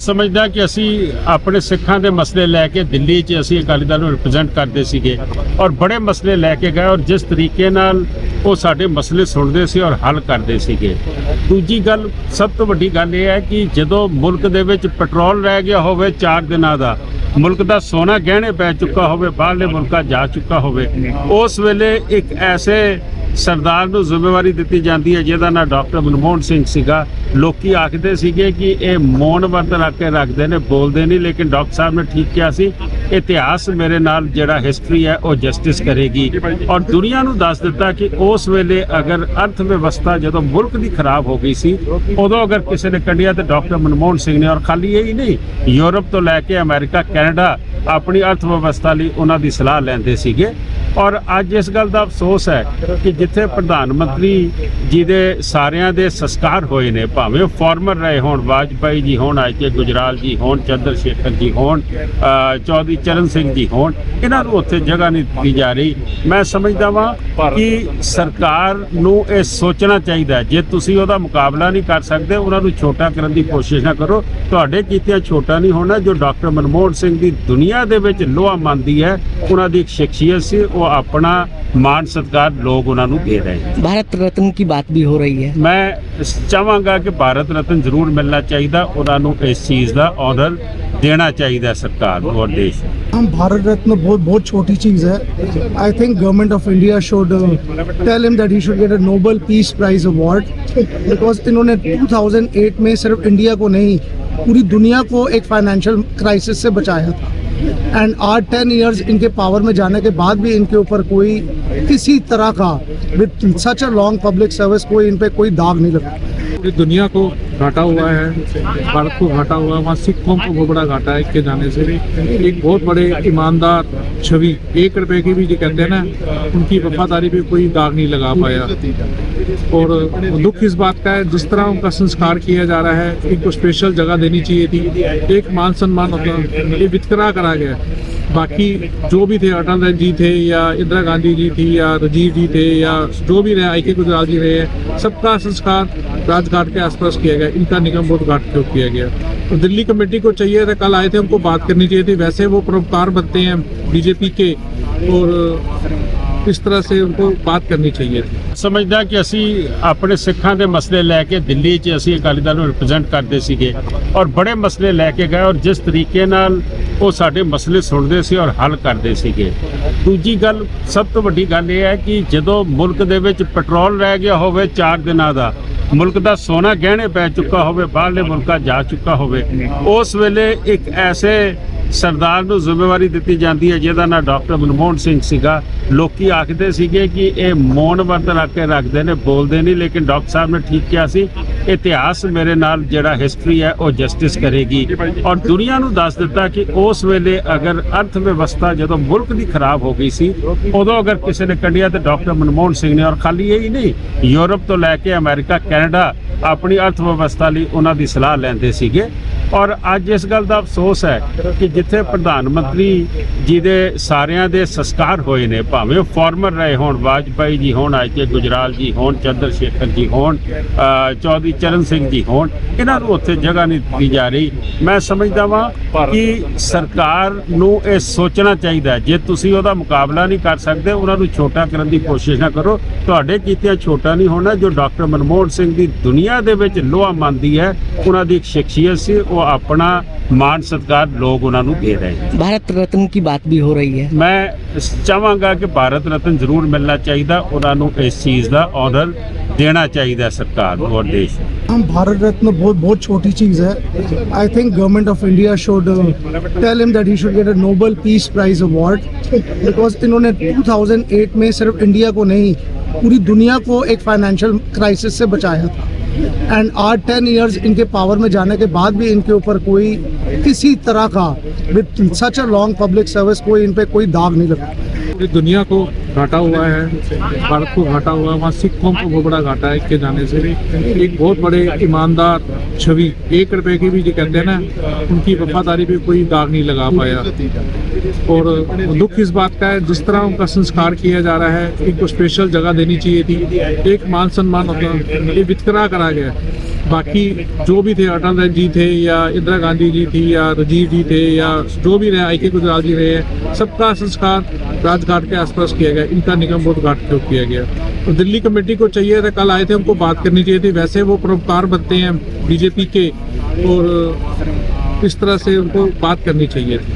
ਸਮਝਦਾ ਕਿ ਅਸੀਂ ਆਪਣੇ ਸਿੱਖਾਂ ਦੇ ਮਸਲੇ ਲੈ ਕੇ ਦਿੱਲੀ 'ਚ ਅਸੀਂ ਅਕਾਲੀ ਦਲ ਨੂੰ ਰਿਪਰੈਜ਼ੈਂਟ ਕਰਦੇ ਸੀਗੇ ਔਰ ਬੜੇ ਮਸਲੇ ਲੈ ਕੇ ਗਏ ਔਰ ਜਿਸ ਤਰੀਕੇ ਨਾਲ ਉਹ ਸਾਡੇ ਮਸਲੇ ਸੁਣਦੇ ਸੀ ਔਰ ਹੱਲ ਕਰਦੇ ਸੀਗੇ। ਦੂਜੀ ਗੱਲ, ਸਭ ਤੋਂ ਵੱਡੀ ਗੱਲ ਇਹ ਹੈ ਕਿ ਜਦੋਂ ਮੁਲਕ ਦੇ ਵਿੱਚ ਪੈਟਰੋਲ ਰਹਿ ਗਿਆ ਹੋਵੇ 4 ਦਿਨਾਂ ਦਾ, ਮੁਲਕ ਦਾ ਸੋਨਾ ਗਹਿਣੇ ਪੈ ਚੁੱਕਾ ਹੋਵੇ, ਬਾਹਰਲੇ ਮੁਲਕਾਂ ਜਾ ਚੁੱਕਾ ਹੋਵੇ, ਉਸ ਵੇਲੇ ਇੱਕ ਐਸੇ ਸਰਦਾਰ ਨੂੰ ਜ਼ਿੰਮੇਵਾਰੀ ਦਿੱਤੀ ਜਾਂਦੀ ਹੈ, ਜਿਹਦਾ ਨਾਂ ਡਾਕਟਰ ਮਨਮੋਹਨ ਸਿੰਘ ਸੀਗਾ। ਲੋਕੀ ਆਖਦੇ ਸੀਗੇ ਕਿ ਇਹ ਮੌਨ ਵਰਤ ਰੱਖ ਕੇ ਰੱਖਦੇ ਨੇ, ਬੋਲਦੇ ਨਹੀਂ, ਲੇਕਿਨ ਡਾਕਟਰ ਸਾਹਿਬ ਨੇ ਠੀਕ ਕਿਹਾ ਸੀ, ਇਤਿਹਾਸ ਮੇਰੇ ਨਾਲ ਜਿਹੜਾ ਹਿਸਟਰੀ ਹੈ, ਉਹ ਜਸਟਿਸ ਕਰੇਗੀ। ਔਰ ਦੁਨੀਆ ਨੂੰ ਦੱਸ ਦਿੱਤਾ ਕਿ ਉਸ ਵੇਲੇ ਅਗਰ ਅਰਥ ਵਿਵਸਥਾ ਜਦੋਂ ਮੁਲਕ ਦੀ ਖਰਾਬ ਹੋ ਗਈ ਸੀ, ਉਦੋਂ ਅਗਰ ਕਿਸੇ ਨੇ ਕੱਢਿਆ ਤੇ ਡਾਕਟਰ ਮਨਮੋਹਨ ਸਿੰਘ ਨੇ, ਔਰ ਖਾਲੀ ਇਹ ਹੀ ਨਹੀਂ, ਯੂਰਪ ਤੋਂ ਲੈ ਕੇ ਅਮਰੀਕਾ, ਕੈਨੇਡਾ, ਆਪਣੀ ਅਰਥ ਵਿਵਸਥਾ ਲਈ ਉਹਨਾਂ ਦੀ ਸਲਾਹ ਲੈਂਦੇ ਸੀਗੇ। ਔਰ ਅੱਜ ਇਸ ਗੱਲ ਦਾ ਅਫਸੋਸ ਹੈ ਕਿ ਜਿੱਥੇ ਪ੍ਰਧਾਨ ਮੰਤਰੀ ਜੀ ਦੇ ਸਾਰਿਆਂ ਦੇ ਸੰਸਕਾਰ ਹੋਏ ਨੇ, ਭਾਵੇਂ ਉਹ ਫਾਰਮਰ ਰਹੇ ਹੋਣ, ਵਾਜਪਾਈ ਜੀ ਹੋਣ, ਆਈ ਕੇ ਗੁਜਰਾਲ ਜੀ ਹੋਣ, ਚੰਦਰ ਸ਼ੇਖਰ ਜੀ ਹੋਣ ਚੌਧਰੀ ਚਰਨ ਸਿੰਘ ਜੀ ਹੋਣ, ਇਹਨਾਂ ਨੂੰ ਉੱਥੇ ਜਗ੍ਹਾ ਨਹੀਂ ਦਿੱਤੀ ਜਾ ਰਹੀ। ਮੈਂ ਸਮਝਦਾ ਵਾਂ ਕਿ ਸਰਕਾਰ ਨੂੰ ਇਹ ਸੋਚਣਾ ਚਾਹੀਦਾ ਜੇ ਤੁਸੀਂ ਉਹਦਾ ਮੁਕਾਬਲਾ ਨਹੀਂ ਕਰ ਸਕਦੇ, ਉਹਨਾਂ ਨੂੰ ਛੋਟਾ ਕਰਨ ਦੀ ਕੋਸ਼ਿਸ਼ ਨਾ ਕਰੋ। ਤੁਹਾਡੇ ਕੀਤਿਆਂ ਛੋਟਾ ਨਹੀਂ ਹੋਣਾ, ਜੋ ਡਾਕਟਰ ਮਨਮੋਹਨ ਸਿੰਘ ਦੀ ਦੁਨੀਆ ਦੇ ਵਿੱਚ ਲੋਹਾ ਮੰਨਦੀ ਹੈ, ਉਹਨਾਂ ਦੀ ਇੱਕ ਸ਼ਖਸੀਅਤ ਸੀ ਉਹ ਆਪਣਾ ਮਾਣ ਸਤਿਕਾਰ ਲੋਕ ਉਹਨਾਂ ਨੂੰ ਦੇ ਰਹੇ ਨੇ भारत रत्न की बात भी हो रही है ਮੈਂ ਚਾਹਾਂਗਾ ਕਿ ਭਾਰਤ ਰਤਨ ਜ਼ਰੂਰ ਮਿਲਣਾ ਚਾਹੀਦਾ ਉਹਨਾਂ ਨੂੰ ਇਸ ਚੀਜ਼ ਦਾ ਆਨਰ ਦੇਣਾ ਚਾਹੀਦਾ ਸਰਕਾਰ ਨੂੰ ਔਰ ਦੇਸ਼ ਨੂੰ। हम भारत रत्न बहुत बहुत छोटी चीज़ है I think government of India should tell him that he should get a Nobel peace prize award because इन्होंने 2008 में सिर्फ इंडिया को नहीं पूरी दुनिया को एक फाइनेंशियल क्राइसिस से बचाया था एंड आठ टेन इयर्स इनके पावर में जाने के बाद भी इनके ऊपर कोई किसी तरह का with such a long public service कोई इन पे कोई दाग नहीं लगा पूरी दुनिया को घाटा हुआ है भारत को घाटा हुआ है वहाँ सिख कौम को बहुत बड़ा घाटा है इनके जाने से एक बहुत बड़े ईमानदार छवि एक रुपए की भी जो कहते हैं ना उनकी वफादारी पे कोई दाग नहीं लगा पाया और दुख इस बात का है जिस तरह उनका संस्कार किया जा रहा है इनको स्पेशल जगह देनी चाहिए थी एक मान सम्मान होता ये वितकरा करा गया बाकी जो भी थे अटल जी थे या इंदिरा गांधी जी थी या राजीव जी थे या जो भी रहे आई के गुजराल जी रहे हैं सबका संस्कार राजघाट के आसपास किया गया इनका निगम बोध घाट के ऊपर किया गया तो दिल्ली कमेटी को चाहिए था कल आए थे उनको बात करनी चाहिए थी वैसे वो परोपकार बनते हैं बीजेपी के और ਇਸ ਤਰ੍ਹਾਂ ਸੇ ਉਨਕੋ ਬਾਤ ਕਰਨੀ ਚਾਹੀਏ? थी ਸਮਝਦਾ ਕਿ ਅਸੀਂ ਆਪਣੇ ਸਿੱਖਾਂ ਦੇ ਮਸਲੇ ਲੈ ਕੇ ਦਿੱਲੀ 'ਚ ਅਸੀਂ ਅਕਾਲੀ ਦਲ ਨੂੰ ਰਿਪਰੈਜ਼ੈਂਟ ਕਰਦੇ ਸੀਗੇ ਔਰ ਬੜੇ ਮਸਲੇ ਲੈ ਕੇ ਗਏ ਔਰ ਜਿਸ ਤਰੀਕੇ ਨਾਲ ਉਹ ਸਾਡੇ ਮਸਲੇ ਸੁਣਦੇ ਸੀ ਔਰ ਹੱਲ ਕਰਦੇ ਸੀਗੇ। ਦੂਜੀ ਗੱਲ, ਸਭ ਤੋਂ ਵੱਡੀ ਗੱਲ ਇਹ ਹੈ ਕਿ ਜਦੋਂ ਮੁਲਕ ਦੇ ਵਿੱਚ ਪੈਟਰੋਲ ਰਹਿ ਗਿਆ ਹੋਵੇ ਚਾਰ ਦਿਨਾਂ ਦਾ, ਮੁਲਕ ਦਾ ਸੋਨਾ ਗਹਿਣੇ ਪੈ ਚੁੱਕਾ ਹੋਵੇ, ਬਾਹਰਲੇ ਮੁਲਕਾਂ ਜਾ ਚੁੱਕਾ ਹੋਵੇ, ਉਸ ਵੇਲੇ ਇੱਕ ਐਸੇ ਸਰਦਾਰ ਨੂੰ ਜ਼ਿੰਮੇਵਾਰੀ ਦਿੱਤੀ ਜਾਂਦੀ ਹੈ, ਜਿਹਦਾ ਨਾਂ ਡਾਕਟਰ ਮਨਮੋਹਨ ਸਿੰਘ ਸੀਗਾ। ਲੋਕੀ ਆਖਦੇ ਸੀਗੇ ਕਿ ਇਹ ਮੌਨ ਵਰਤ ਰੱਖ ਕੇ ਰੱਖਦੇ ਨੇ, ਬੋਲਦੇ ਨਹੀਂ, ਲੇਕਿਨ ਡਾਕਟਰ ਸਾਹਿਬ ਨੇ ਠੀਕ ਕਿਹਾ ਸੀ, ਇਤਿਹਾਸ ਮੇਰੇ ਨਾਲ ਜਿਹੜਾ ਹਿਸਟਰੀ ਹੈ, ਉਹ ਜਸਟਿਸ ਕਰੇਗੀ। ਔਰ ਦੁਨੀਆ ਨੂੰ ਦੱਸ ਦਿੱਤਾ ਕਿ ਉਸ ਵੇਲੇ ਅਗਰ ਅਰਥ ਵਿਵਸਥਾ ਜਦੋਂ ਮੁਲਕ ਦੀ ਖਰਾਬ ਹੋ ਗਈ ਸੀ, ਉਦੋਂ ਅਗਰ ਕਿਸੇ ਨੇ ਕੱਢਿਆ ਤੇ ਡਾਕਟਰ ਮਨਮੋਹਨ ਸਿੰਘ ਨੇ, ਔਰ ਖਾਲੀ ਇਹ ਹੀ ਨਹੀਂ, ਯੂਰਪ ਤੋਂ ਲੈ ਕੇ ਅਮਰੀਕਾ, ਕੈਨੇਡਾ, ਆਪਣੀ ਅਰਥ ਵਿਵਸਥਾ ਲਈ ਉਹਨਾਂ ਦੀ ਸਲਾਹ ਲੈਂਦੇ ਸੀਗੇ। ਔਰ ਅੱਜ ਇਸ ਗੱਲ ਦਾ ਅਫਸੋਸ ਹੈ ਕਿ ਜਿੱਥੇ ਪ੍ਰਧਾਨ ਮੰਤਰੀ ਜੀ ਦੇ ਸਾਰਿਆਂ ਦੇ ਸੰਸਕਾਰ ਹੋਏ ਨੇ, ਭਾਵੇਂ ਉਹ ਫਾਰਮਰ ਰਹੇ ਹੋਣ, ਵਾਜਪਾਈ ਜੀ ਹੋਣ ਆਈ ਕੇ ਗੁਜਰਾਲ ਜੀ ਹੋਣ, ਚੰਦਰ ਸ਼ੇਖਰ ਜੀ ਹੋਣ ਚੌਧਰੀ ਚਰਨ ਸਿੰਘ ਜੀ ਹੋਣ, ਇਹਨਾਂ ਨੂੰ ਉੱਥੇ ਜਗ੍ਹਾ ਨਹੀਂ ਦਿੱਤੀ ਜਾ ਰਹੀ। ਮੈਂ ਸਮਝਦਾ ਵਾਂ ਕਿ ਸਰਕਾਰ ਨੂੰ ਇਹ ਸੋਚਣਾ ਚਾਹੀਦਾ ਜੇ ਤੁਸੀਂ ਉਹਦਾ ਮੁਕਾਬਲਾ ਨਹੀਂ ਕਰ ਸਕਦੇ, ਉਹਨਾਂ ਨੂੰ ਛੋਟਾ ਕਰਨ ਦੀ ਕੋਸ਼ਿਸ਼ ਨਾ ਕਰੋ। ਤੁਹਾਡੇ ਕੀਤਿਆਂ ਛੋਟਾ ਨਹੀਂ ਹੋਣਾ, ਜੋ ਡਾਕਟਰ ਮਨਮੋਹਨ ਸਿੰਘ ਦੀ ਦੁਨੀਆ ਦੇ ਵਿੱਚ ਲੋਹਾ ਮੰਨਦੀ ਹੈ, ਉਹਨਾਂ ਦੀ ਇੱਕ ਸ਼ਖਸੀਅਤ ਸੀ ਉਹ ਆਪਣਾ ਮਾਣ ਸਤਿਕਾਰ ਲੋਕ ਉਹਨਾਂ ਨੂੰ ਦੇ ਰਹੇ ਨੇ भारत रत्न की बात भी हो रही है ਮੈਂ ਚਾਹਾਂਗਾ ਕਿ ਭਾਰਤ ਰਤਨ ਜ਼ਰੂਰ ਮਿਲਣਾ ਚਾਹੀਦਾ ਉਹਨਾਂ ਨੂੰ ਇਸ ਚੀਜ਼ ਦਾ ਆਨਰ ਦੇਣਾ ਚਾਹੀਦਾ ਸਰਕਾਰ ਨੂੰ ਔਰ ਦੇਸ਼ ਨੂੰ। हम भारत रत्न बहुत बहुत छोटी चीज़ है I think government of India should tell him that he should get a Nobel peace prize award because इन्होंने 2008 में सिर्फ इंडिया को नहीं पूरी दुनिया को एक फाइनेंशियल क्राइसिस से बचाया था एंड आठ टेन इयर्स इनके पावर में जाने के बाद भी इनके ऊपर कोई किसी तरह का with such a long public service कोई इन पे कोई दाग नहीं लगा पूरी दुनिया को घाटा हुआ है भारत को घाटा हुआ है वहाँ सिख कौम को बहुत बड़ा घाटा है इनके जाने से एक बहुत बड़े ईमानदार छवि एक रुपए की भी जो कहते हैं ना उनकी वफादारी पे कोई दाग नहीं लगा पाया और दुख इस बात का है जिस तरह उनका संस्कार किया जा रहा है इनको स्पेशल जगह देनी चाहिए थी एक मान सम्मान होता ये वितकरा करा गया बाकी जो भी थे अटल जी थे या इंदिरा गांधी जी थी या राजीव जी थे या जो भी रहे, आई के गुजराल जी रहे हैं सबका संस्कार राजघाट के आसपास किया गया। इनका निगम बोध घाट के किया गया। तो दिल्ली कमेटी को चाहिए था, कल आए थे, उनको बात करनी चाहिए थी। वैसे वो परोपकार बनते हैं, बीजेपी के, और इस तरह से उनको बात करनी चाहिए थी।